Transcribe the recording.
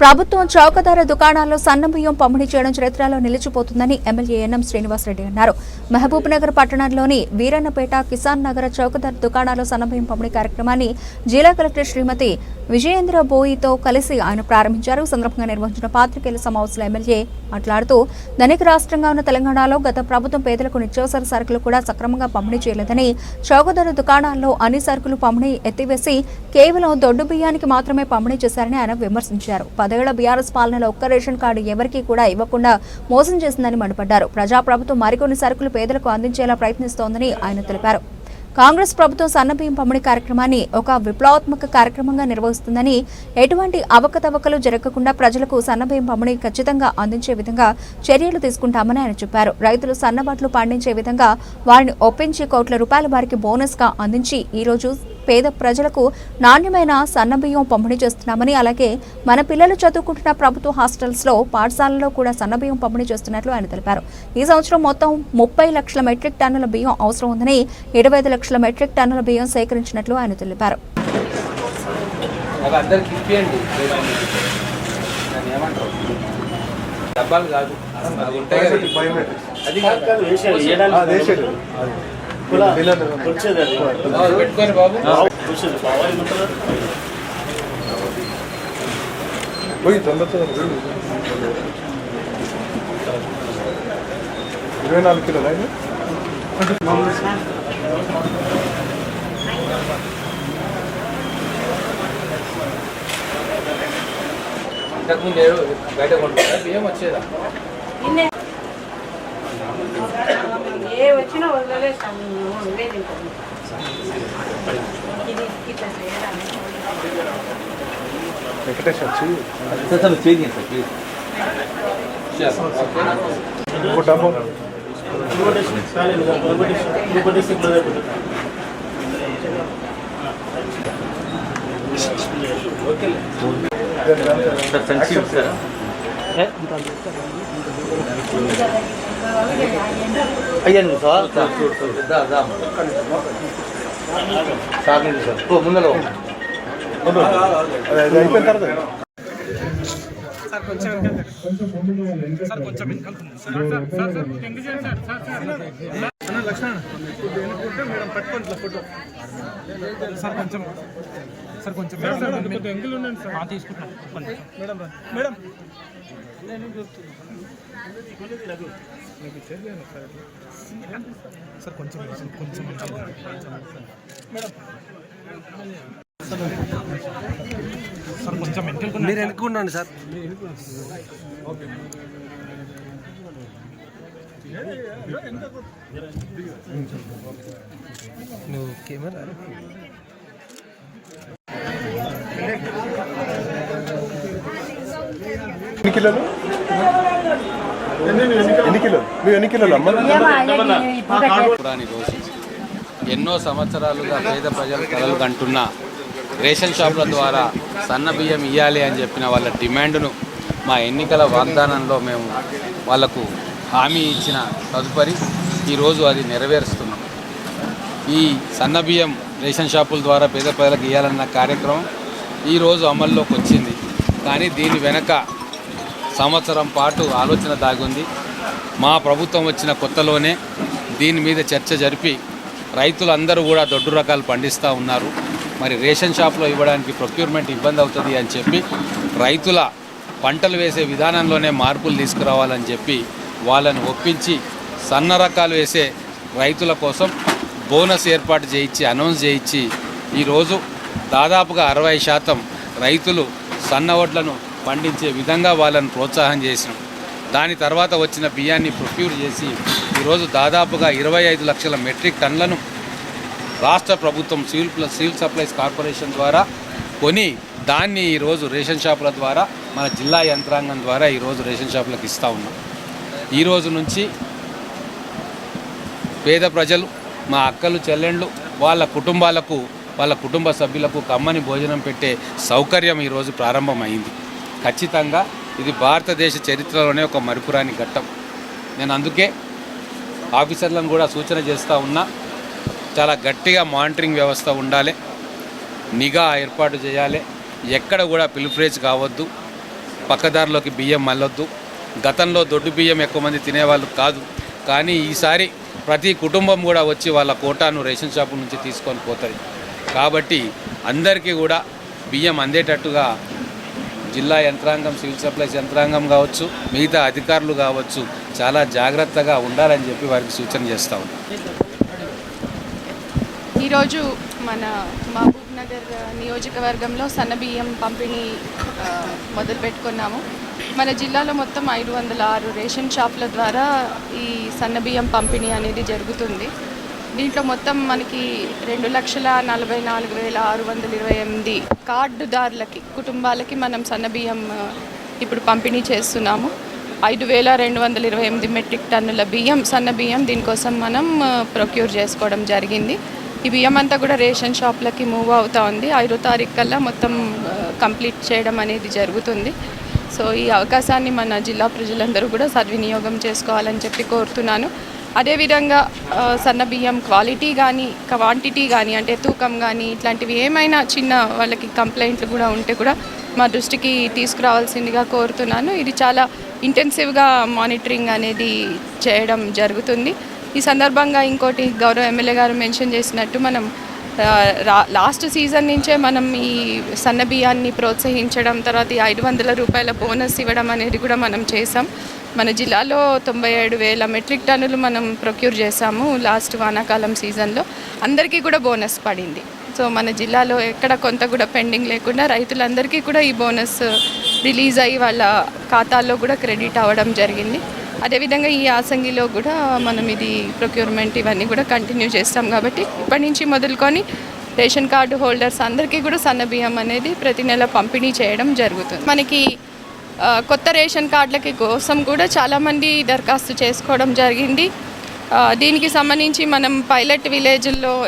ప్రభుత్వం చౌకధర దుకాణాల్లో సన్న బియ్యం పంపిణీ చేయడం చరిత్రలో నిలిచిపోతుందని ఎమ్మెల్యే ఎన్ఎం శ్రీనివాసరెడ్డి అన్నారు. మహబూబ్ నగర్ పట్టణంలోని వీరన్నపేట కిసాన్ నగర చౌకధర దుకాణాల్లో సన్న బియ్యం పంపిణీ కార్యక్రమాన్ని జిల్లా కలెక్టర్ శ్రీమతి విజయేంద్ర బోయితో కలిసి ఆయన ప్రారంభించారు. సందర్భంగా నిర్వహించిన పాత్రికేయుల సమావేశంలో ఎమ్మెల్యే మాట్లాడుతూ ధనిక రాష్ట్రంగా ఉన్న తెలంగాణలో గత ప్రభుత్వం పేదలకు నిత్యావసర సరుకులు కూడా సక్రమంగా పంపిణీ చేయలేదని చౌకధర దుకాణాల్లో అన్ని సరుకులు పంపిణీ ఎత్తివేసి కేవలం దొడ్డు బియ్యానికి మాత్రమే పంపిణీ చేశారని ఆయన విమర్శించారు. పదేళ్ళ బీఆర్ఎస్ పాలనలో ఒక్క రేషన్ కార్డు ఎవరికీ కూడా ఇవ్వకుండా మోసం చేసిందని మండిపడ్డారు. ప్రజాప్రభుత్వం మరికొన్ని సరుకులు పేదలకు అందించేలా ప్రయత్నిస్తోందని ఆయన తెలిపారు. కాంగ్రెస్ ప్రభుత్వం సన్నబియ్యం పంపిణీ కార్యక్రమాన్ని ఒక విప్లవాత్మక కార్యక్రమంగా నిర్వహిస్తుందని ఎటువంటి అవకతవకలు జరగకుండా ప్రజలకు సన్నబియ్యం పంపిణీ ఖచ్చితంగా అందించే విధంగా చర్యలు తీసుకుంటామని ఆయన చెప్పారు. రైతులు సన్నబట్లు పండించే విధంగా వారిని ఒప్పించి కోట్ల రూపాయల వారికి బోనస్గా అందించి ఈ రోజు పేద ప్రజలకు నాణ్యమైన సన్నబియ్యం పంపిణీ చేస్తున్నామని అలాగే మన పిల్లలు చదువుకుంటున్న ప్రభుత్వ హాస్టల్స్లో పాఠశాలలో కూడా సన్నబియ్యం పంపిణీ చేస్తున్నట్లు ఆయన తెలిపారు. ఈ సంవత్సరం మొత్తం ముప్పై లక్షల మెట్రిక్ టన్నుల బియ్యం అవసరం ఉందని ఇరవై ఐదు లక్షల మెట్రిక్ టన్నుల బియ్యం సేకరించినట్లు ఆయన తెలిపారు. డబ్బాలు కదా. అది పెట్టుకొని బాబు పోయి. ఇరవై నాలుగు కిలోలు అయినా ఇంతకుముందు బయట కొంటున్నా బియ్యం వచ్చేదా? వచ్చినా వదిలేస్తాను మేము ఇది ఇట్లా వెంకటేష్ వచ్చి ఇంకోటేసి కాలేదు ఇంకోటేసి ఇంకోటేసి ఇప్పుడు అదే పెట్టు. అయ్యాను సార్ దా, దా. సాగిరి సార్. ఓ, ముందర ఓ. అది అది అయిపోయిన తర్వాత సార్ కొంచెం సార్ కొంచెం కొద్దిగా ఎంగిల్ ఉండండి సార్. తీసుకుంటాం మేడం రా మేడం. సార్ కొంచెం కొంచెం మేడం సార్ కొంచెం మీరు వెనుకుండండి సార్. నువ్వు కెమెరా? ఎన్ని కిలోలు? ఎన్ని కిలోలు? నువ్వు ఎన్ని కిలోలు అమ్మ? ఎన్నో సంవత్సరాలుగా పేద ప్రజలు కలలు కంటున్న రేషన్ షాపుల ద్వారా సన్న బియ్యం ఇవ్వాలి అని చెప్పిన వాళ్ళ డిమాండ్ను మా ఎన్నికల వాగ్దానంలో మేము వాళ్ళకు హామీ ఇచ్చిన తదుపరి ఈరోజు అది నెరవేరుస్తున్నాం. ఈ సన్న బియ్యం రేషన్ షాపుల ద్వారా పేద ప్రజలకు ఇవ్వాలన్న కార్యక్రమం ఈరోజు అమల్లోకి వచ్చింది. కానీ దీని వెనక సంవత్సరం పాటు ఆలోచన దాగుంది. మా ప్రభుత్వం వచ్చిన కొత్తలోనే దీని మీద చర్చ జరిపి రైతులందరూ కూడా దొడ్డు రకాలు పండిస్తూ ఉన్నారు. మరి రేషన్ షాప్లో ఇవ్వడానికి ప్రొక్యూర్మెంట్ ఇబ్బంది అవుతుంది అని చెప్పి రైతుల పంటలు వేసే విధానంలోనే మార్పులు తీసుకురావాలని చెప్పి వాళ్ళని ఒప్పించి సన్న రకాలు వేసే రైతుల కోసం బోనస్ ఏర్పాటు చేయించి అనౌన్స్ చేయించి ఈరోజు దాదాపుగా అరవై శాతం రైతులు సన్న వడ్లను పండించే విధంగా వాళ్ళని ప్రోత్సాహం చేసినాం. దాని తర్వాత వచ్చిన బియ్యాన్ని ప్రొక్యూర్ చేసి ఈరోజు దాదాపుగా ఇరవై ఐదు లక్షల మెట్రిక్ టన్లను రాష్ట్ర ప్రభుత్వం civil plus civil supplies corporation ద్వారా కొని దాన్ని ఈరోజు రేషన్ షాపుల ద్వారా మన జిల్లా యంత్రాంగం ద్వారా ఈరోజు రేషన్ షాపులకు ఇస్తూ ఉన్నాం. ఈ రోజు నుంచి పేద ప్రజలు మా అక్కలు చెల్లెండ్లు వాళ్ళ కుటుంబాలకు వాళ్ళ కుటుంబ సభ్యులకు కమ్మని భోజనం పెట్టే సౌకర్యం ఈరోజు ప్రారంభమైంది. ఖచ్చితంగా ఇది భారతదేశ చరిత్రలోనే ఒక మరుపురాని ఘట్టం. నేను అందుకే ఆఫీసర్లను కూడా సూచన చేస్తూ ఉన్నా చాలా గట్టిగా మానిటరింగ్ వ్యవస్థ ఉండాలి నిఘా ఏర్పాటు చేయాలి ఎక్కడ కూడా పిల్ఫ్రేజ్ కావద్దు పక్కదారిలోకి బియ్యం మళ్ళొద్దు. గతంలో దొడ్డు బియ్యం ఎక్కువ మంది తినేవాళ్ళు కాదు కానీ ఈసారి ప్రతి కుటుంబం కూడా వచ్చి వాళ్ళ కోటాను రేషన్ షాపు నుంచి తీసుకొని పోతుంది. కాబట్టి అందరికీ కూడా బియ్యం అందేటట్టుగా జిల్లా యంత్రాంగం సివిల్ సప్లైస్ యంత్రాంగం కావచ్చు మిగతా అధికారులు కావచ్చు చాలా జాగ్రత్తగా ఉండాలని చెప్పి వారికి సూచన చేస్తా ఉన్నాం. ఈరోజు మన మహబూబ్ నగర్ నియోజకవర్గంలో సన్నబియ్యం పంపిణీ మొదలుపెట్టుకున్నాము. మన జిల్లాలో మొత్తం ఐదు వందల ఆరు రేషన్ షాపుల ద్వారా ఈ సన్నబియ్యం పంపిణీ అనేది జరుగుతుంది. దీంట్లో మొత్తం మనకి రెండు లక్షల నలభై నాలుగు వేల ఆరు వందల ఇరవై ఎనిమిది కార్డుదారులకి కుటుంబాలకి మనం సన్నబియ్యం ఇప్పుడు పంపిణీ చేస్తున్నాము. ఐదు వేల రెండు వందల ఇరవై ఎనిమిది మెట్రిక్ టన్నుల బియ్యం సన్న బియ్యం దీనికోసం మనం ప్రొక్యూర్ చేసుకోవడం జరిగింది. ఈ బియ్యం అంతా కూడా రేషన్ షాప్లకి మూవ్ అవుతూ ఉంది. ఐదో తారీఖు కల్లా మొత్తం కంప్లీట్ చేయడం అనేది జరుగుతుంది. సో ఈ అవకాశాన్ని మన జిల్లా ప్రజలందరూ కూడా సద్వినియోగం చేసుకోవాలని చెప్పి కోరుతున్నాను. అదేవిధంగా సన్న బియ్యం క్వాలిటీ కానీ క్వాంటిటీ కానీ అంటే తూకం కానీ ఇట్లాంటివి ఏమైనా చిన్న వాళ్ళకి కంప్లైంట్లు కూడా ఉంటే కూడా మా దృష్టికి తీసుకురావాల్సిందిగా కోరుతున్నాను. ఇది చాలా ఇంటెన్సివ్గా మానిటరింగ్ అనేది చేయడం జరుగుతుంది. ఈ సందర్భంగా ఇంకోటి గౌరవ ఎమ్మెల్యే గారు మెన్షన్ చేసినట్టు మనం లాస్ట్ సీజన్ నుంచే మనం ఈ సన్న బియ్యాన్ని ప్రోత్సహించడం తర్వాత ఈ ఐదు వందల రూపాయల బోనస్ ఇవ్వడం అనేది కూడా మనం చేసాం మన జిల్లాలో తొంభై ఏడు వేల మెట్రిక్ టన్నులు మనం ప్రొక్యూర్ చేసాము లాస్ట్ వానాకాలం సీజన్లో అందరికీ కూడా బోనస్ పడింది. సో మన జిల్లాలో ఎక్కడ కొంత కూడా పెండింగ్ లేకుండా రైతులందరికీ కూడా ఈ బోనస్ రిలీజ్ అయ్యి వాళ్ళ ఖాతాల్లో కూడా క్రెడిట్ అవ్వడం జరిగింది. అదేవిధంగా ఈ యాసంగిలో కూడా మనం ఇది ప్రొక్యూర్మెంట్ ఇవన్నీ కూడా కంటిన్యూ చేస్తాం కాబట్టి ఇప్పటి నుంచి మొదలుకొని రేషన్ కార్డు హోల్డర్స్ అందరికీ కూడా సన్న బియ్యం అనేది ప్రతి నెల పంపిణీ చేయడం జరుగుతుంది. మనకి కొత్త రేషన్ కార్డులకి కోసం కూడా చాలామంది దరఖాస్తు చేసుకోవడం జరిగింది. దీనికి సంబంధించి మనం పైలట్ విలేజ్లో